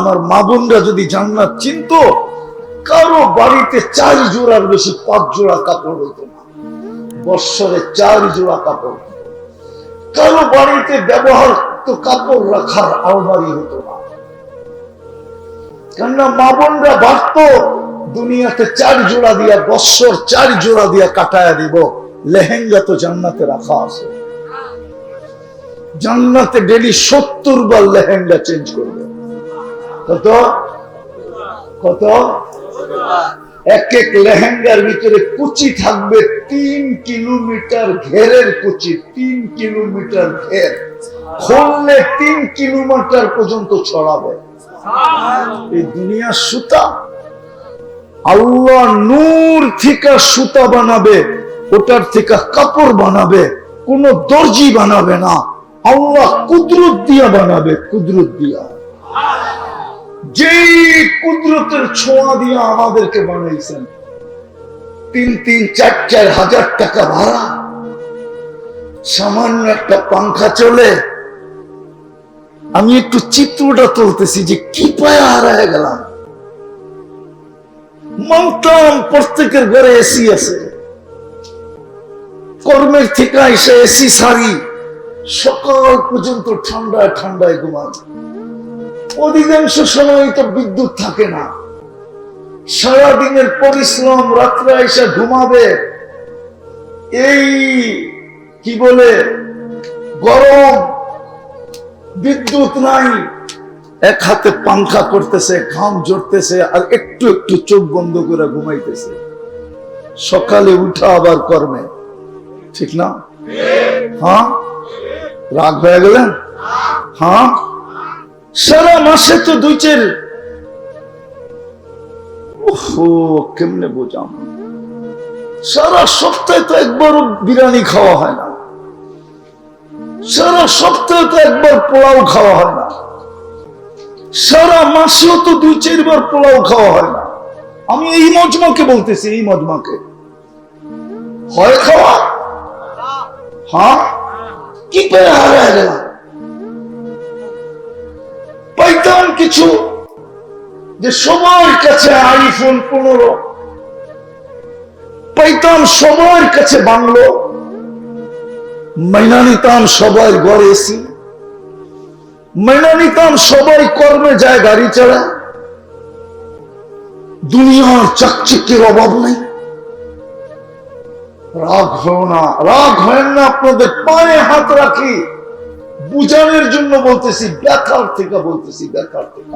আমার মা বোনরা যদি জান্নাত চিনত, কারও বাড়িতে চার জোড়ার বেশি পাঁচ জোড়া কাপড় হতো না। বৎসরে চার জোড়া কাপড়। কারও বাড়িতে ব্যবহার কাপড় রাখার আলমারি হতো না। কেননা মা বোনরা দুনিয়াতে চার জোড়া দিয়া, বৎসর চার জোড়া দিয়া কাটায়া দিব। লেহেঙ্গা তো জান্নাতে রাখা আছে। জান্নাতে ডেলি সত্তর বার লেহেঙ্গা চেঞ্জ করবে। কত? কত? এক এক লেহেঙ্গার ভিতরে কুচি থাকবে তিন কিলোমিটার ঘেরের কুচি তিন কিলোমিটার ঘের। খুললে তিন কিলোমিটার পর্যন্ত ছড়াবে। এই দুনিয়ার সুতা আল্লাহ নূর থেকে সুতা বানাবে ওটার থেকে কাপড় বানাবে কোন দর্জি বানাবে না। আল্লাহ কুদরত দিয়া বানাবে কুদরত দিয়া। যেই কুদরতের ছোঁয়া দিয়া আমাদেরকে বানাইছেন তিন তিন, চার চার হাজার টাকা ভাড়া, সামান্য একটা পাংখা চলে, আমি একটু চিত্রটা তুলতেছি যে কি পায়ে হারায় গেলাম। মানতাম প্রত্যেকের ঘরে এসি আছে। কর্মের থেকে এসে এসি সারি, সকাল পর্যন্ত ঠান্ডায় ঠান্ডায় ঘুমান অধিকাংশ সময় তো বিদ্যুৎ থাকে না। সারাদিনের পরিশ্রম রাত্রে এসে ঘুমাবে। এই কি বলে গরম বিদ্যুৎ নাই। এক হাতে পাংখা করতেছে ঘাম জড়তেছে আর একটু একটু চোখ বন্ধ করে ঘুমাইতেছে। সকালে উঠা আবার কর্মে। ঠিক না? হ্যাঁ? রাগ হয়ে গেলেন? হ্যাঁ? সারা মাসে তো দুই চার। কেমনে বোঝাম? সারা সপ্তাহে তো একবারও বিরিয়ানি খাওয়া হয় না। সারা সপ্তাহে তো একবার পোলাও খাওয়া হয় না। সারা মাসেও তো দুই চারবার পোলাও খাওয়া হয় না। আমি এই মজমাকে বলতেছি, এই মজমাকে। হয় খাওয়া? হ্যাঁ? কি পেয়ে হারায় গেলাম পাইতাম কিছু যে সবার কাছে আইফোন পনেরো। পাইতাম সবার কাছে বাংলো। মাইনা নিতাম সবাই ঘরে এসি। মাইনা নিতাম সবাই কর্মে যায় গাড়ি চালা। দুনিয়ার চাকচিকের অভাব নেই। রাগ হয় না, রাগ হয় না আপনাদের, পায়ে হাত রাখি। বুঝানোর জন্য বলতেছি ব্যথার থেকে বলতেছি ব্যথার থেকে।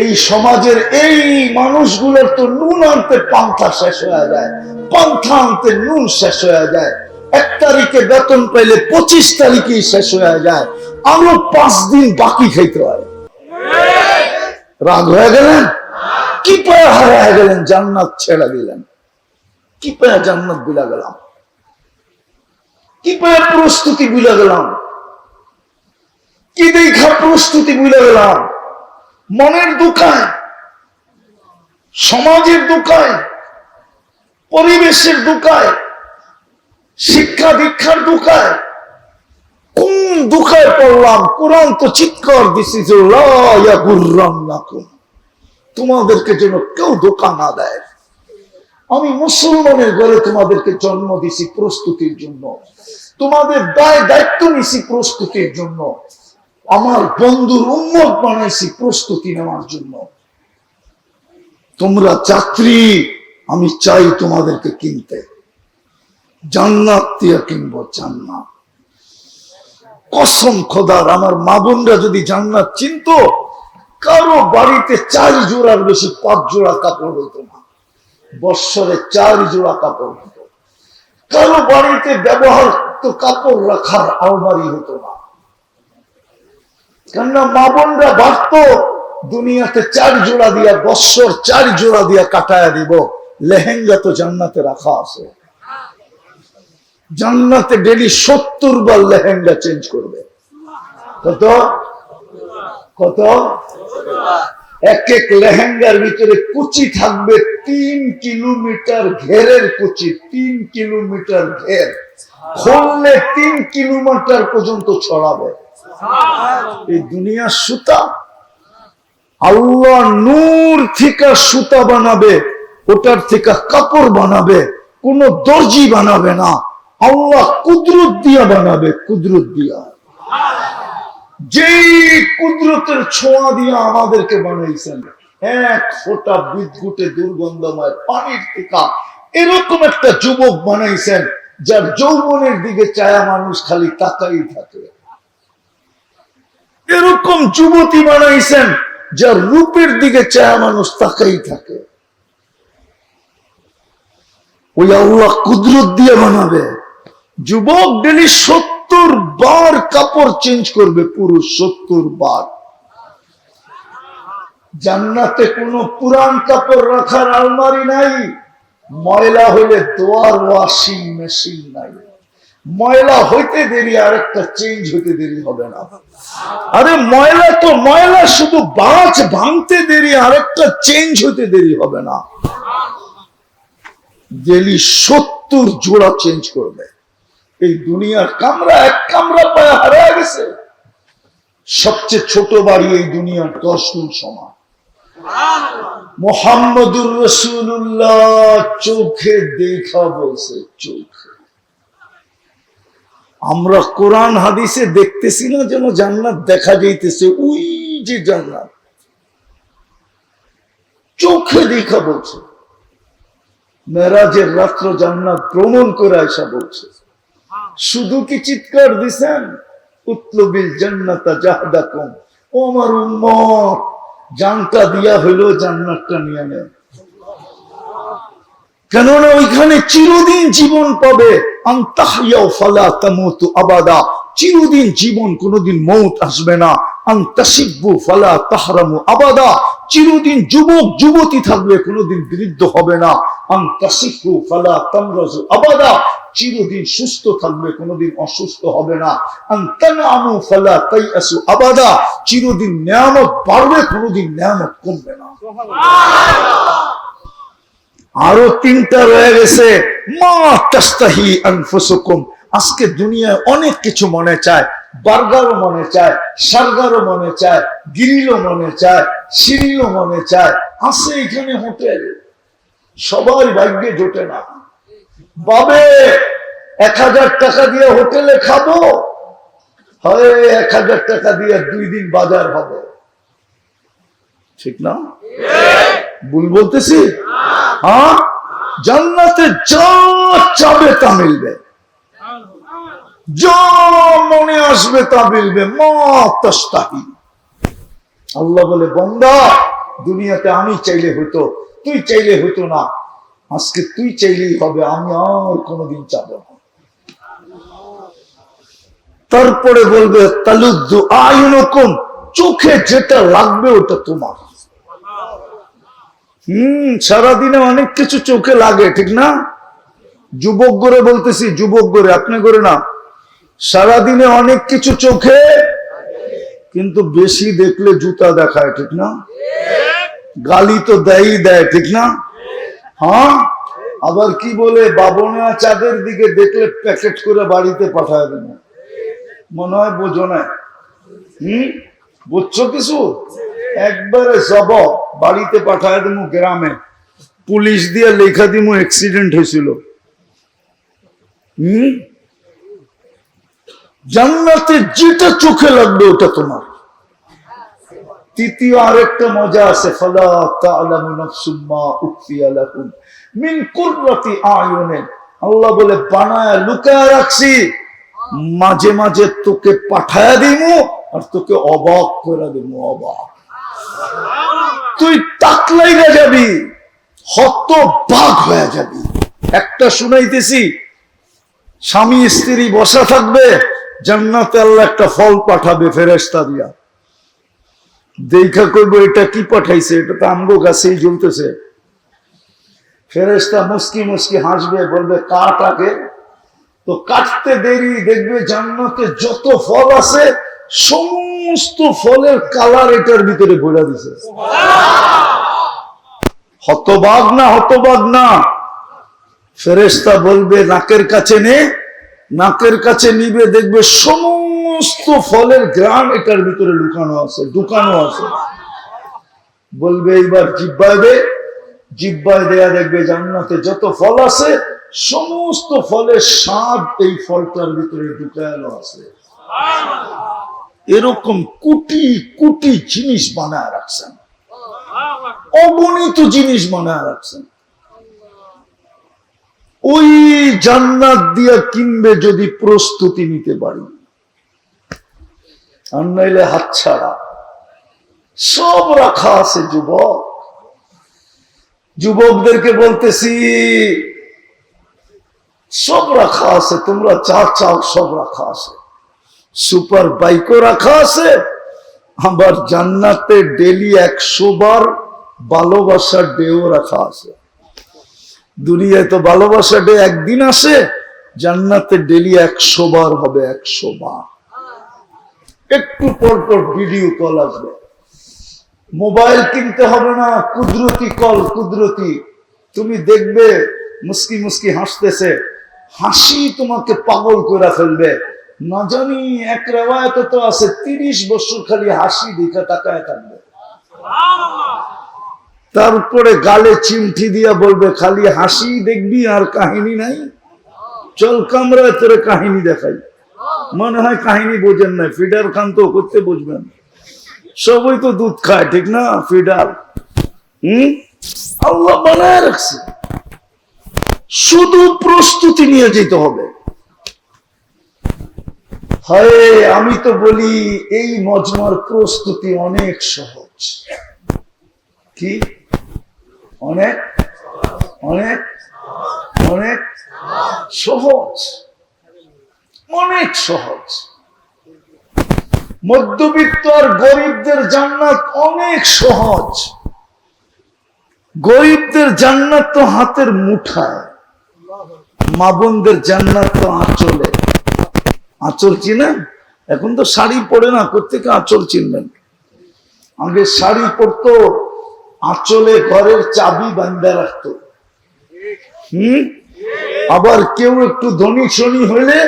এই সমাজের এই মানুষগুলোর তো নুন আনতে পান্থা শেষ হয়ে যায়, পান্থা আনতে নুন শেষ হয়ে যায়। এক তারিখে বেতন পাইলে পঁচিশ তারিখেই শেষ হয়ে যায়। আরও পাঁচ দিন বাকি খাইতে হয়। রাগ হয়ে গেলেন? কি পায়ে হারায় গেলেন? জান্নাত ছেড়ে দিলেন। কি পায়ে জান্নাত বিলা গেলাম? কি পায়ে প্রস্তুতি বিলা গেলাম? কি দেখা প্রস্তুতি বুঝে গেলাম? মনের দোকায় সমাজের দোকায় পরিবেশের দোকায় শিক্ষা দীক্ষার দোকায় কোন দোকায় পড়লাম? কোরআন তো চিৎকার দিছি যে। তোমাদেরকে যেন কেউ ধোকা না দেয়। আমি মুসলমানের ঘরে তোমাদেরকে জন্ম দিছি প্রস্তুতির জন্য। তোমাদের দায় দায়িত্ব নিছি প্রস্তুতির জন্য। আমার বন্ধুর উন্মত বানাইছি প্রস্তুতি নেওয়ার জন্য। তোমরা যাত্রী, আমি চাই তোমাদেরকে কিনতে। জান্নাত কিনবো জান্নাত। কসম খোদার, আমার যদি জান্নাত চিনত, কারও বাড়িতে চার জোড়ার বেশি পাঁচ জোড়া কাপড় হতো না। বৎসরে চার জোড়া কাপড় হতো। কারও বাড়িতে ব্যবহার তো কাপড় রাখার আলমারি হতো না। কেননা মা বোনরা বাড়ত দুনিয়াতে চার জোড়া দিয়া বৎসর চার জোড়া দিয়া কাটায়া দিব। লেহেঙ্গা তো জান্নাতে রাখা আছে। জান্নাতে ডেলি সত্তর বার লেহেঙ্গা চেঞ্জ করবে। কত? কত? এক এক লেহেঙ্গার ভিতরে কুচি থাকবে তিন কিলোমিটার ঘেরের কুচি, তিন কিলোমিটার ঘের। খুললে তিন কিলোমিটার পর্যন্ত ছড়াবে। এই দুনিয়ার সুতা আল্লাহ নূর থেকে সুতা বানাবে, ওটার থেকে কাপড় বানাবে, কোন দর্জি বানাবে না। আল্লাহ কুদরত দিয়া বানাবে, কুদরত দিয়া। যেই কুদরতের ছোঁয়া দিয়া আমাদেরকে বানাইছেন, এক ফোঁটা বিদ্যুটে দুর্গন্ধময় পানির টিকা। এরকম একটা যুবক বানাইছেন, যার যৌবনের দিকে চায়া মানুষ খালি তাকাই থাকে। এরকম যুবতী বানাইছেন যার রূপের দিকে চায়া মানুষ তাকাই থাকে। ওই আল্লাহ কুদরত দিয়ে বানাবে। যুবক ডেলি সত্তর বার কাপড় চেঞ্জ করবে পুরুষ সত্তর বার। জান্নাতে কোনো পুরান কাপড় রাখার আলমারি নাই, ময়লা হলে দোয়ার ওয়াশিং মেশিন নাই। ময়লা হইতে দেরি, আরেকটা চেঞ্জ হইতে দেরি হবে না। আরে ময়লা তো, ময়লা শুধু বাজ ভাঙতে দেরি, আরেকটা চেঞ্জ হইতে দেরি হবে না। ডেলি সত্তর জোড়া চেঞ্জ করবে। এই দুনিয়ার কামরা, এক কামরা পায়ে হারা গেছে। সবচেয়ে ছোট বাড়ি এই দুনিয়ার দশ গুণ সমান। মোহাম্মদুর রসুল্লাহ চোখে দেখা বলছে, চোখে। আমরা কোরআন হাদিসে দেখতেছি না যেন জান্নাত দেখা যাইতেছে, ওই যে জান্নাত। চোখে দেখা বলছে। মেরাজের রাত্র জান্নাত ভ্রমণ করে আসা বলছে। শুধু কি চিৎকার দিছেন? উতলবিল জান্নাতা জাহাদাকুম। ও আমার উম্মত, জানটা দিয়া হইল জান্নাতটা নিয়ে নেন কেননা ওইখানে চিরদিন জীবন পাবে। আন্তাহিয়াও ফালা তামুতু আবাদা। চিরদিন জীবন কোনোদিন মৌত আসবে না। আন্তাসিব্বু ফালা তাহরামু আবাদা। চিরদিন যুবক যুবতী থাকবে কোনোদিন বৃদ্ধ হবে না। আন্তাসিব্বু ফালা তামরাজু আবাদা। চিরদিন সুস্থ থাকবে কোনোদিন অসুস্থ হবে না। আন্তানামু ফালা তাইয়াসু আবাদা। চিরদিন নিয়ামত বাড়বে কোনোদিন নিয়ামত কমবে না। আরও তিনটা রয়ে গেছে। মা তাস্তাহি আনফুসুকুম। আজকে দুনিয়ায় অনেক কিছু মনে চায় বার্গারও মনে চায় সার্গারও মনে চায় গ্রিলও মনে চায় সিরিও মনে চায় আছে এখানে হোটেল। সবার ভাগ্যে জোটে না। বাবে এক হাজার টাকা দিয়ে হোটেলে খাব হয় এক হাজার টাকা দিয়ে দুই দিন বাজার হবে। ঠিক না? ভুল বলতেছি? হ্যাঁ? জান্নাতে যা চাবে তা মিলবে। যা মনে আসবে তা মিলবে। মাস্তাহি আল্লাহ বলে, বন্দা, দুনিয়াতে আমি চাইলে হতো তুই চাইলে হতো না। আজকে তুই চাইলেই হবে, আমি আর কোনোদিন চাব না। তারপরে বলবে তালুদ্দু আয়ুনকম চোখে যেটা লাগবে ওটা তোমার। হম, সারাদিনে অনেক কিছু চোখে লাগে, ঠিক না? যুবক করে বলতেছি, যুবক করে আপনি করে না সারাদিনে অনেক কিছু চোখে কিন্তু বেশি দেখলে জুতা দেখায়, ঠিক না? গালি তো দেয়ই দেয়, ঠিক না? হ্যাঁ? আবার কি বলে, বাবনা চাঁদের দিকে দেখলে প্যাকেট করে বাড়িতে পাঠায় দেন মনে হয় বোঝো না। হম? বুঝছ কিছু? একবারে জব, বাড়িতে পাঠায় দেবো গ্রামে। পুলিশ দিয়ে লেখা দিমু অ্যাক্সিডেন্ট হয়েছিল। হম? জান্নাতে যেটা চোখে লাগবে ওটা তোমার। তৃতীয় আরেকটা মজা আছে, ফালা তাআলামু নাফসুম মা উখফিয়া মিন কুররাতি আয়ুনিন। আল্লাহ বলে, বানায়, লুকায় রাখছি। মাঝে মাঝে তোকে পাঠায় দিমু আর তোকে অবাক করে দিমু, অবাক। তুই তাকলাইরা যাবি, হত বাঘ হয়ে যাবি। একটা শুনাইতেছি, স্বামী স্ত্রী বসা থাকবে, জান্নাতে আল্লাহ একটা ফল পাঠাবে ফেরেস্তা দিয়া। দেখা করব, এটা কি পাঠাইছে? এটা তো আমগো গাছেই জ্বলতেছে। ফেরেস্তা মুসকি মুসকি হাসবে, বলবে, কাট আগে। তো কাটতে দেরি, দেখবে জান্নাতে যত ফল আছে সমস্ত ফলের কালার এটার ভিতরে ভরে দিছে। হতবাগ না হতবাগ না। ফেরেস্তা বলবে, নাকের কাছে নে, নাকের কাছে নিবে, দেখবে সমস্ত ফলের গ্রাম এটার ভিতরে লুকানো আছে, ঢুকানো আছে। বলবে, এইবার জিব্বায় দে, জিব্বায় দেয়া দেখবে জান্নাতে যত ফল আছে, সমস্ত ফলের স্বাদ এই ফলটার ভিতরে ঢুকানো আছে। এরকম কোটি কোটি জিনিস বানায় রাখছেন। অগণিত জিনিস বানায় রাখছেন। ওই জান্নাত দিয়া কিনবে যদি প্রস্তুতি নিতে পারি। আর নাইলে হাতছাড়া সব রাখা আছে যুবক। যুবকদেরকে বলতেছি সব রাখা আছে তোমরা চা চাও সব রাখা আছে। সুপার বাইকও রাখা আছে। আবার জান্নাতে ডেলি একশো বার ভালোবাসার ডেও রাখা আছে। দুনিয়ায় তো ভালোবাসা ডে একদিন আসে, জান্নাতে ডেলি একশো বার হবে একশো বার। একটু পর পর ভিডিও কল আসবে। মোবাইল কিনতে হবে না, কুদরতি কল কুদরতি। তুমি দেখবে, মুস্কি মুস্কি হাসতেছে। হাসি তোমাকে পাগল করে ফেলবে। না জানি এক রেওয়ায়ত তো আছে তিরিশ বছর খালি হাসি দিকে তাকায় থাকবে। তারপরে গালে চিমটি দিয়া বলবে খালি হাসি দেখবি আর কাহিনী নাই। চল কামরায় তোরে কাহিনী দেখাই। মনে হয় কাহিনী বোঝেন না ফিডার খান তো করতে বুঝবেন। সবাই তো দুধ খায় ঠিক না ফিডার? হম? আল্লাহ বানায় রাখছে। শুধু প্রস্তুতি নিয়ে যেতে হবে। হয়, আমি তো বলি এই মজমার প্রস্তুতি অনেক সহজ। কি? অনেক? অনেক? অনেক? সহজ। অনেক সহজ। মধ্যবিত্ত আর গরিবদের জান্নাত অনেক সহজ। গরিবদের জান্নাত তো হাতের মুঠায়, মা বোনদের জান্নাত তো আঁচলে। আঁচল চিনেন? এখন তো শাড়ি পরে না কোথেকে আঁচল চিনবেন? আগে শাড়ি পরতো, আঁচলে ঘরের চাবি বান্ধা রাখতো। হম? আবার কেউ একটু ধনী শনি হইলে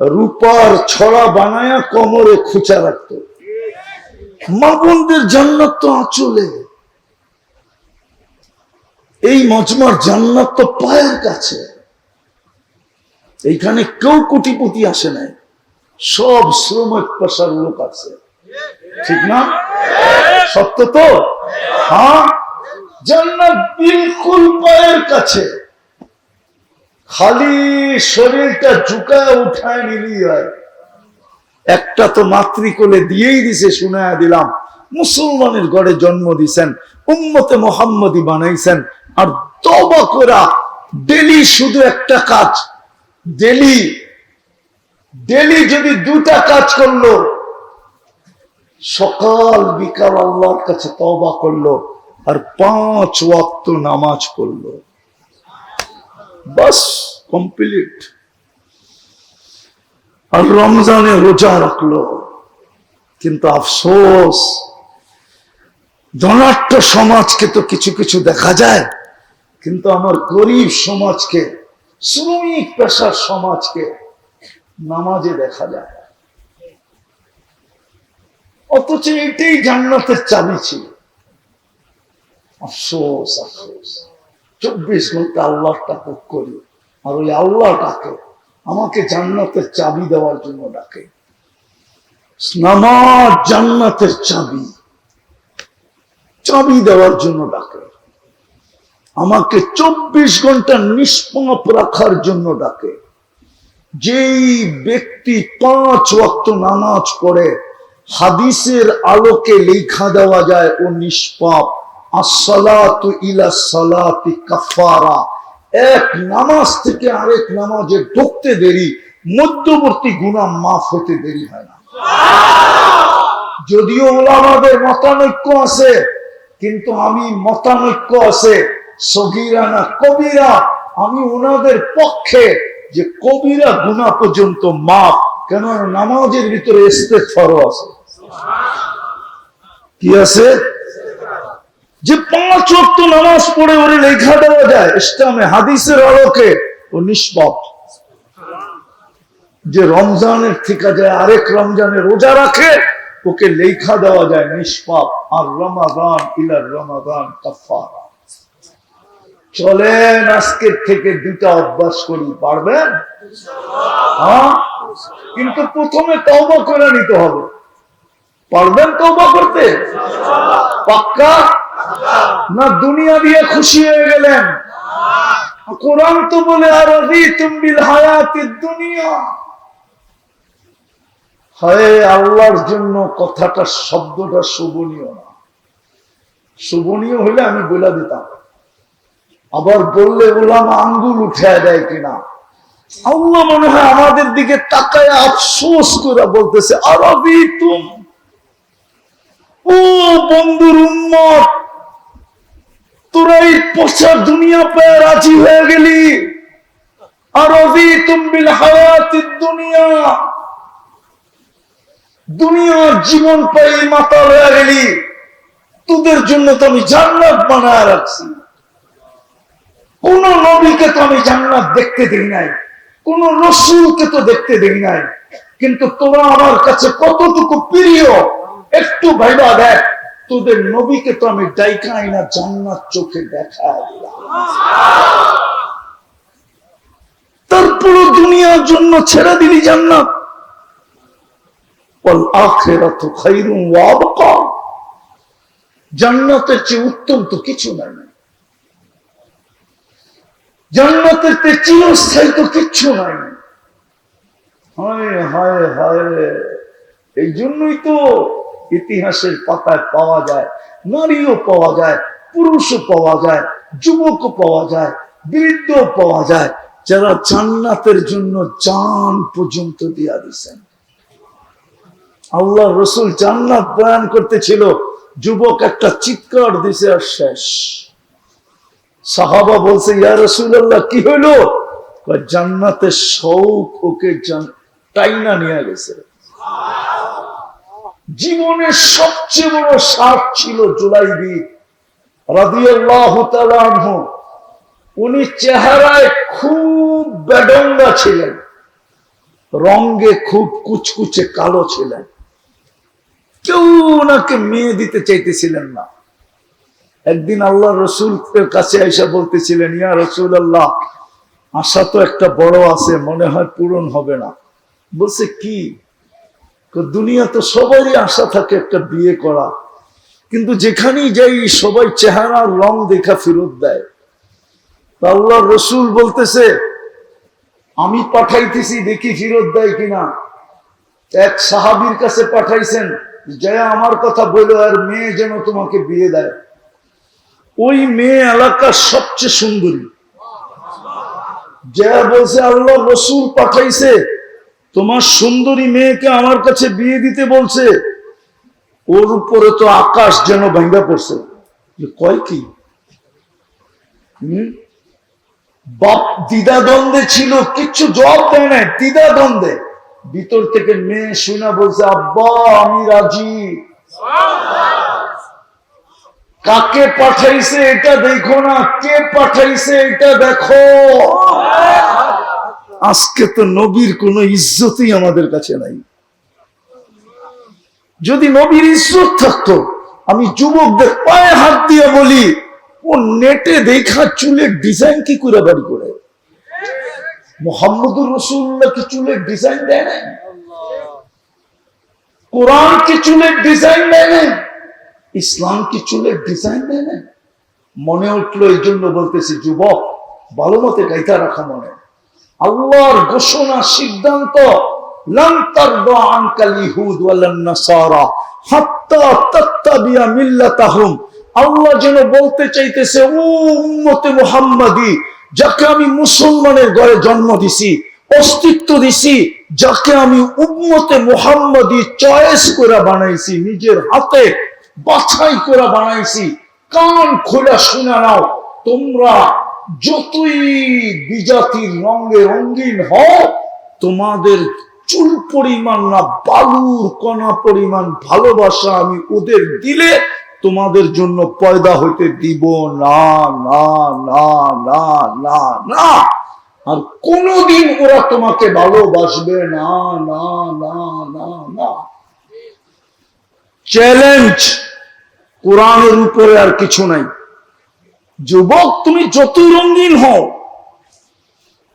রূপার ছড়া বানায়া কোমরে খুচা রাখতো। মা বোনদের জান্নাত তো আঁচলে। এই মজমার জান্নাত তো পায়ের কাছে। এইখানে কেউ কোটিপতি আসে নাই। সব শ্রমিক পেশার লোক আছে। ঠিক না? সত্য তো? হ্যাঁ? জান্নাত বিলকুল পায়ের কাছে। খালি শরীরটা ঝুঁকায় উঠায় নিলি হয় একটা তো মাতৃকোলে দিয়েই দিছে, শুনায়া দিলাম। মুসলমানের ঘরে জন্ম দিছেন, উম্মতে মোহাম্মদী বানাইছেন। আর তবা করা, ডেলি শুধু একটা কাজ ডেলি ডেলি যদি দুটা কাজ করল, সকাল, বিকাল আল্লাহর কাছে তবা করল আর পাঁচ ওয়াক্ত নামাজ পড়ল। বাস কমপ্লিট আর রমজানে রোজা রাখল। কিন্তু আফসোস ধনাট্য সমাজকে তো কিছু কিছু দেখা যায়, কিন্তু আমার গরিব সমাজকে শ্রমিক পেশার সমাজকে নামাজে দেখা যায়। অথচ এটাই জান্নাতের চাবি ছিল। আফসোস আফসোস। চব্বিশ ঘণ্টা আল্লাহর টাকা করি, আর ওই আল্লাহ ডাকে, আমাকে জান্নাতের চাবি দেওয়ার জন্য ডাকে। নামাজ জান্নাতের চাবি চাবি দেওয়ার জন্য ডাকে। আমাকে চব্বিশ ঘণ্টা নিষ্পাপ রাখার জন্য ডাকে। যেই ব্যক্তি পাঁচ ওয়াক্ত নামাজ পড়ে, হাদিসের আলোকে লেখা দেওয়া যায়, ও নিষ্পাপ, আসসালাতু ইলা সালাতি কাফারা এক নামাজ থেকে আরেক নামাজে ঢুকতে দেরি, মধ্যবর্তী গুণা মাফ হতে দেরি হয় না। যদিও ওলামাদের মতানৈক্য আছে, কিন্তু আমি মতানৈক্য আছে। সগিরা না কবিরা, আমি ওনাদের পক্ষে যে কবিরা গুণা পর্যন্ত কেন নামাজের ভিতরে আছে। কি আছে? যে পাঁচ নামাজ পড়ে ওরে লেখা দেওয়া যায়, ইসলামে হাদিসের আলোকে ও নিষ্পাপ। যে রমজানের থেকে যায়, আরেক রমজানে রোজা রাখে, ওকে লেখা দেওয়া যায় নিষ্পাপ। আর রমাদান ইলার রমাদান কাফারা চলেন, আজকের থেকে দুটা অভ্যাস করি, পারবেন? হ্যাঁ? কিন্তু প্রথমে তওবা করে নিতে হবে। পারবেন তওবা করতে? পাক্কা? না দুনিয়া দিয়ে খুশি হয়ে গেলেন? কোরআন তো বলে, আর হায় আল্লাহর জন্য কথাটা, শব্দটা শোভনীয় না। শোভনীয় হলে আমি বলে দিতাম। আবার বললে বললাম আঙ্গুল উঠে দেয় কিনা? আল্লাহ মনে হয় আমাদের দিকে তাকায় আফসোস করে বলতেছে, আরবি তুম, ও বন্ধুর উম্মত, তোরা এই দুনিয়া পেয়ে রাজি হয়ে গেলি। আরবি তুম বিল হায়াতির দুনিয়া, দুনিয়ার জীবন পাই মাতাল হয়ে গেলি। তোদের জন্য তো আমি জান্নাত বানায় রাখছি। কোন নবীকে তো আমি জান্নাত দেখতে দিই নাই, কোন রসুলকে তো দেখতে দিই নাই, কিন্তু তোমরা আমার কাছে কতটুকু প্রিয়, একটু ভাইবা দেখ, তোদের নবীকে তো আমি ডাইকাই না জান্নাত চোখে দেখা তারপরও দুনিয়ার জন্য ছেড়ে দিলি জান্নাত। জান্নাতের চেয়ে উত্তম তো কিছু নাই। জান্নাতের চেয়ে চিরস্থায়ী তো কিচ্ছু নাই। হায় হায় হায় এই জন্যই তো ইতিহাসের পাতায় পাওয়া যায়, নারীও পাওয়া যায়, পুরুষও পাওয়া যায়, যুবকও পাওয়া যায় বৃদ্ধ পাওয়া যায়, যারা জান্নাতের জন্য জান পর্যন্ত দিয়া দিচ্ছেন আল্লাহ রসুল জান্নাত বয়ান করতেছিল, যুবক একটা চিৎকার দিছে আর শেষ। সাহাবা বলছে, ইয়া রসুল্লাহ কি হইল? জান্নাতের শৌক ওকে টাইনা নিয়ে গেছে। জীবনের সবচেয়ে বড় সাপ ছিল রাদিয়াল্লাহু উনি চেহারায় খুব বেডঙ্গা ছিলেন। রঙ্গে খুব কুচকুচে কালো ছিলেন। কেউ ওনাকে মেয়ে দিতে চাইতেছিলেন না। একদিন আল্লাহ রসুলের কাছে আইসা বলতেছিলেন, ইয়া রসুল আল্লাহ আশা তো একটা বড় আছে, মনে হয় পূরণ হবে না। বলছে, কি? দুনিয়া তো সবারই আশা থাকে একটা বিয়ে করা। কিন্তু যেখানেই যাই, সবাই চেহারা, রং দেখা ফেরত দেয়। আল্লাহ রসুল বলতেছে, আমি পাঠাইতেছি, দেখি ফেরত দেয় কিনা। এক সাহাবির কাছে পাঠাইছেন, জয়া, আমার কথা বলো, আর মেয়ে যেন তোমাকে বিয়ে দেয়। ওই মেয়ে এলাকার সবচেয়ে সুন্দরী। জয়া বলছে আল্লাহ রসুল পাঠাইছে, তোমার সুন্দরী মেয়েকে আমার কাছে বিয়ে দিতে বলছে, ওর উপরে তো আকাশ যেন ভাঙ্গা পড়ছে। কয় কি? বাপ দ্বিধা দ্বন্দ্বে ছিল, কিচ্ছু জবাব দেয় না দ্বিধা দ্বন্দ্বে ভিতর থেকে মেয়ে শুনা বলছে, আব্বা, আমি রাজি। কাকে পাঠাইছে এটা দেখো না, কে পাঠাইছে এটা দেখো। আজকে তো নবীর কোনো ইজ্জতই আমাদের কাছে নাই। যদি নবীর ইজ্জত থাকতো, আমি যুবকদের পায়ে হাত দিয়ে বলি, ও নেটে দেখা চুলের ডিজাইন কি করে বাড়ি করে? মোহাম্মদুর রসুল্লাহ কি চুলের ডিজাইন দেয় না কোরআন কি চুলের ডিজাইন দেয় না ইসলাম কি চুলের ডিজাইন দেয় না মনে উঠল এই জন্য বলতেছি, যুবক, ভালো মতে গাইতা রাখা মনে। আল্লাহর ঘোষণা, সিদ্ধান্ত আল্লাহ বলতে চাইতেছে উম্মতে মুহাম্মাদি, যাকে আমি মুসলমানের জন্ম অস্তিত্ব যাকে আমি মুহাম্মাদি চয়েস করে নিজের হাতে বাছাই করে বানাইছি। কান খোলা শুনে নাও, তোমরা যতই বিজাতির রঙে রঙিন হও, তোমাদের চুল পরিমাণ না, বালুর কণা পরিমাণ ভালোবাসা আমি ওদের দিলে তোমাদের জন্য পয়দা হইতে দিব। না না না না না না। আর কোনোদিন ওরা তোমাকে ভালোবাসবে না না না না না। চ্যালেঞ্জ কোরআনের উপরে আর কিছু নাই। যুবক, তুমি যতই রঙিন হও,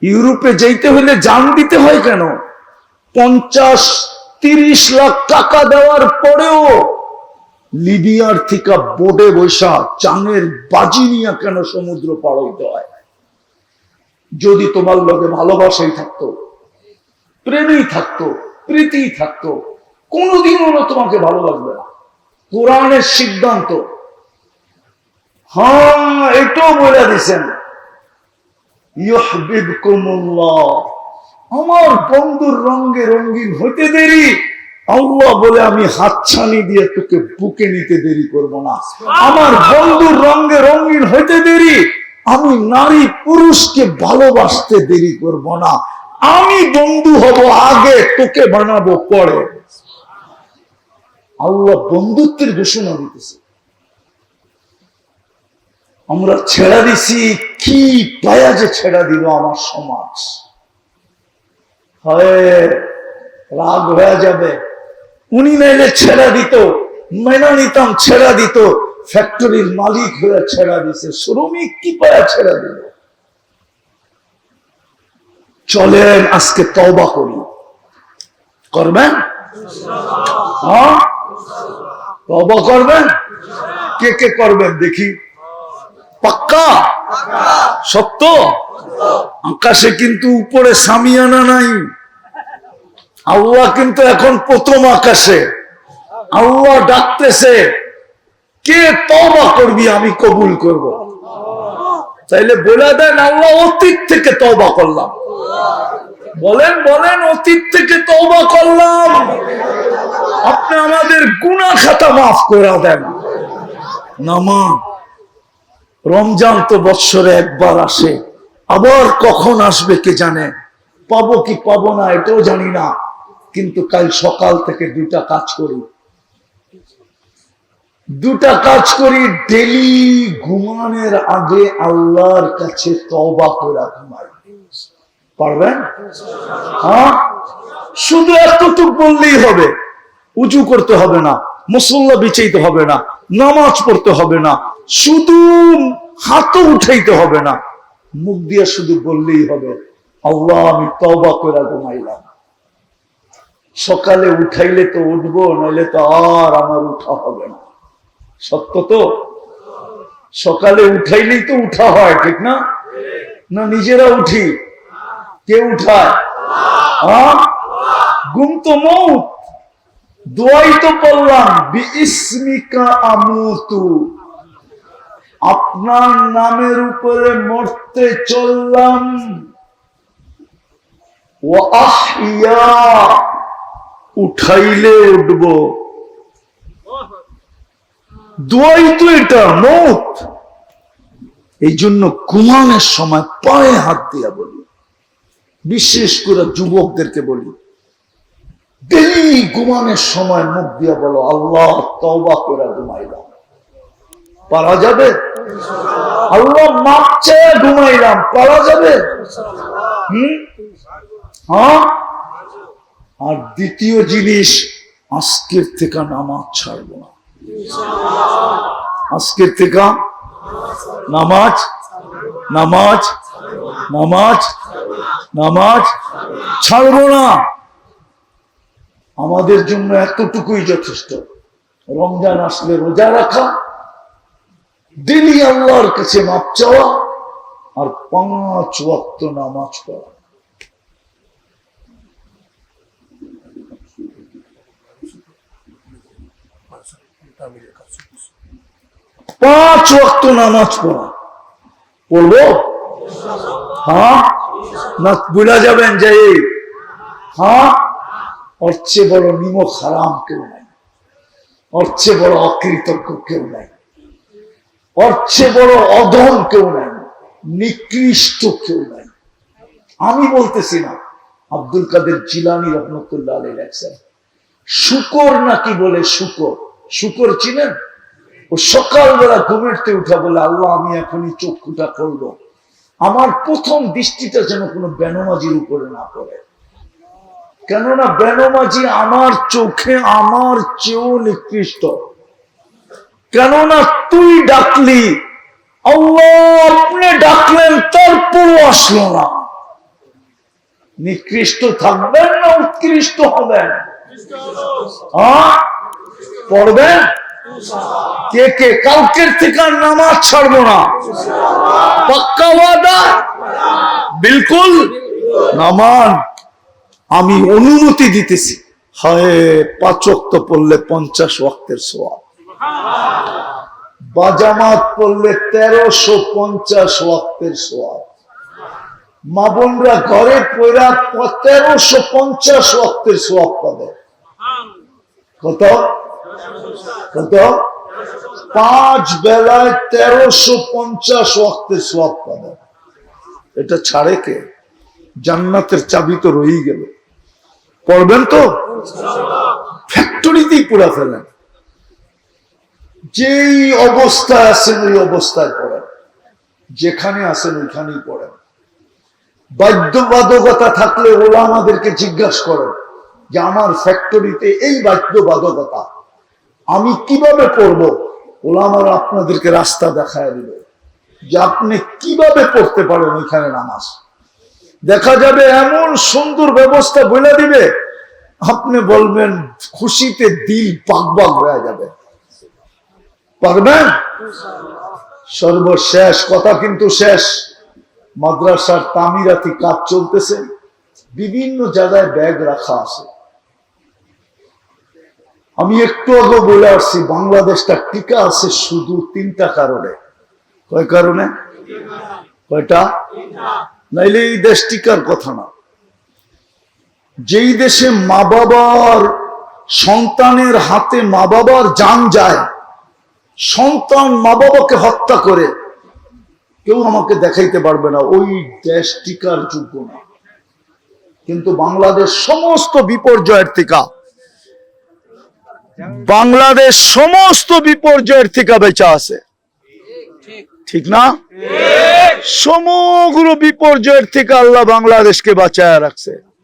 ইউরোপে যেতে হলে জান দিতে হয় কেন? পঞ্চাশ, তিরিশ লাখ টাকা দেওয়ার পরেও লিবিয়ার থেকে বোর্ডে বৈশা চাঙের বাজি নিয়ে কেন সমুদ্র পার হইতে হয়? যদি তোমার লগে ভালোবাসাই থাকতো, প্রেমই থাকতো প্রীতি থাকতো কোনোদিন হলো তোমাকে ভালো লাগবে না। কোরআনের সিদ্ধান্ত। হ্যাঁ এটাও বলে দিছেন। আমার বন্ধুর রঙ্গে রঙ্গিন হইতে দেরি। আল্লাহ বলে, আমি হাতছানি দিয়ে তোকে বুকে নিতে দেরি করব না। আমার বন্ধুর রঙ্গে রঙ্গিন হইতে দেরি। আমি নারী পুরুষকে ভালোবাসতে দেরি করব না। আমি বন্ধু হব আগে, তোকে বানাবো পরে। আল্লাহ বন্ধুত্বের ঘোষণা দিতেছে। আমরা ছেড়া দিছি, কি পায়া যে ছেড়া দিল আমার সমাজ? হয়, রাগ হয়ে যাবে। উনি নাইলে ছেড়া দিত, মেনা নিতাম ছেড়া দিত, ফ্যাক্টরির মালিক হয়ে ছেড়া দিছে, শ্রমিক কি পায়া ছেড়া দিল? চলেন, আজকে তওবা করি। করবেন? হ্যাঁ? করবেন? কে কে করবেন দেখি। পাক্কা? সত্য? আকাশে কিন্তু উপরে সামিয়ানা নাই। আল্লাহ কিন্তু এখন প্রথম আকাশে। আল্লাহ ডাকতেছে, কে তবা করবি আমি কবুল করব। তাইলে বলে দেন, আল্লাহ অতীত থেকে তবা করলাম। বলেন বলেন, অতীত থেকে তবা করলাম। আপনি আমাদের গুণা খাতা মাফ করে দেন। নামা রমজান তো বৎসরে একবার আসে। আবার কখন আসবে কে জানে? পাবো কি পাবো না, এটাও জানি না। কিন্তু কাল সকাল থেকে দুটা কাজ করি। দুটা কাজ করি ডেলি ঘুমানোর আগে আল্লাহর কাছে তবা করে ঘুমাই। পারবেন হ্যাঁ? শুধু এতটুক বললেই হবে। উঁচু করতে হবে না, মুসল্লা বিছাইতে হবে না, নামাজ পড়তে হবে না, শুধু হাতও উঠাইতে হবে না। মুখ দিয়ে শুধু বললেই হবে, আল্লাহ আমি তবা করে ঘুমাইলাম। সকালে উঠাইলে তো উঠবো, নইলে তো আর আমার উঠা হবে না। সত্য তো? সকালে উঠাইলেই তো উঠা হয়, ঠিক না? না নিজেরা উঠি? কে উঠায়? গুম তো মৌত। দোয়াই তো বিস্মিকা আপনার নামের উপরে মরতে চললাম। ও আহিয়া উঠাইলে উঠব। দোয়াই তো এটা, মত। এই জন্য ঘুমানোর সময় পায়ে হাত দিয়া বলি। বিশেষ করে যুবকদেরকে বলি ডেলি ঘুমানোর সময় মুখ দিয়া বলো, আল্লাহ, তওবা করে ঘুমাইলাম পারা যাবে? আল্লাহ মাপ চেয়ে ঘুমাইলাম পারা যাবে? হ্যাঁ? আর দ্বিতীয় জিনিস, আজকের থেকে নামাজ ছাড়ব না। আজকের থেকে নামাজ নামাজ নামাজ নামাজ ছাড়ব না। আমাদের জন্য এতটুকুই যথেষ্ট। রমজান আসলে রোজা রাখা ডেলি আল্লাহর কাছে মাপ চাওয়া আর পাঁচ ওয়াক্ত নামাজ পড়া। পাঁচ ওয়াক্ত নামাজ পড়া। পড়ব? হ্যাঁ? না বুঝা যাবেন যে এই, হ্যাঁ? ওর চেয়ে বড় নিমক হারাম কেউ নাই। ওর চেয়ে বড় অকৃতজ্ঞ কেউ নাই। ওর চেয়ে বড় অধম কেউ নাই। নিকৃষ্ট কেউ নাই। আমি বলতেছি না আব্দুল কাদের জিলানি রহমতুল্লাহ লেখছেন শুকর নাকি বলে শুকর? শুকর চিনেন? ও সকালবেলা ঘুমেরতে উঠা বলে আল্লাহ আমি এখনই চক্ষুটা করব আমার প্রথম দৃষ্টিটা যেন কোনো বেনমাজির উপরে না পড়ে। কেননা বেনমাজি আমার চোখে, আমার চেয়েও নিকৃষ্ট। কেননা তুই ডাকলি আপনি ডাকলেন, তারপরও আসলো না। নিকৃষ্ট থাকবেন না, উৎকৃষ্ট হবেন। হ্যাঁ? পড়বেন? কে কে? থেকে নামাজ ছাড়বো না। পাক্কা ওয়াদা? বিলকুল নামান। আমি অনুমতি দিতেছি। হয় পাচক্ত পড়লে পঞ্চাশ ওয়াক্তের সোয়াব বাজামাত পড়লে তেরোশো পঞ্চাশ ওয়াক্তের সোয়াব মা বোনরা ঘরে পয়রা তেরোশো পঞ্চাশ ওয়াক্তের সোয়াব পাবে। কত কত পাঁচ বেলায় তেরোশো পঞ্চাশ ওয়াক্তের সোয়াব পাবে। এটা ছাড়ে কে? জান্নাতের চাবি তো রয়েই গেল। পড়বেন তো? ফ্যাক্টরিতেই পুরা ফেলেন। যেই অবস্থায় আছেন ওই অবস্থায় পড়েন। যেখানে আছেন ওইখানেই পড়েন। বাধ্যবাধকতা থাকলে ওরা আমাদেরকে জিজ্ঞাসা করেন যে, আমার ফ্যাক্টরিতে এই বাধ্যবাধকতা আমি কীভাবে পড়ব ওলামারা আপনাদেরকে রাস্তা দেখায় দিবে। যে আপনি কীভাবে পড়তে পারেন ওইখানে নামাজ? দেখা যাবে এমন সুন্দর ব্যবস্থা বলে দিবে, আপনি বলবেন, খুশিতে দিল পাকবাক হয়ে যাবে। পারবেন? সর্বশেষ কথা কিন্তু শেষ। মাদ্রাসার তামিরাতি কাজ চলতেছে। বিভিন্ন জায়গায় ব্যাগ রাখা আছে। আমি একটু আগে বলে আসছি, বাংলাদেশটা টিকা আছে শুধু তিনটা কারণে। কয় কারণে? কয়টা? নাইলে এই দেশ টিকার কথা না। যেই দেশে মা বাবার সন্তানের হাতে মা বাবার যান যায়, সন্তান মা বাবাকে হত্যা করে, কেউ আমাকে দেখাইতে পারবে না, ওই দেশ টিকার যোগ্য না। কিন্তু বাংলাদেশ সমস্ত বিপর্যয়ের টিকা। বাংলাদেশ সমস্ত বিপর্যয়ের থেকে বেঁচা আছে। ঠিক না? সমগ্র বিপর্যয়ের থেকে আল্লাহ বাংলাদেশকে বাঁচায় রাখছে।